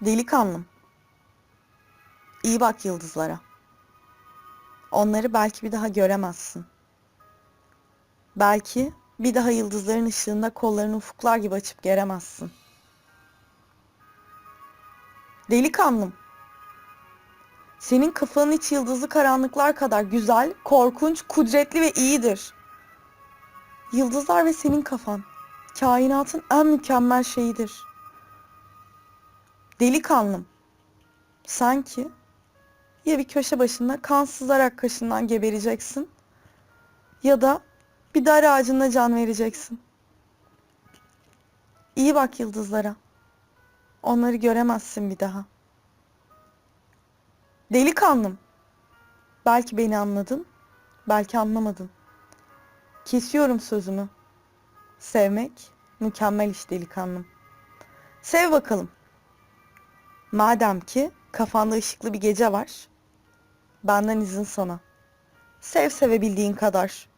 Delikanlım. İyi bak yıldızlara. Onları belki bir daha göremezsin. Belki bir daha yıldızların ışığında kollarını ufuklar gibi açıp geremezsin. Delikanlım. Senin kafanın iç yıldızlı karanlıklar kadar güzel, korkunç, kudretli ve iyidir. Yıldızlar ve senin kafan kainatın en mükemmel şeyidir. Delikanlım. Sanki ya bir köşe başında kan sızarak kaşından gebereceksin ya da bir dar ağacında can vereceksin. İyi bak yıldızlara. Onları göremezsin bir daha. Delikanlım. Belki beni anladın, belki anlamadın. Kesiyorum sözümü. Sevmek mükemmel iş delikanlım. Sev bakalım. Madem ki kafanda ışıklı bir gece var, benden izin sana. Sev sevebildiğin kadar.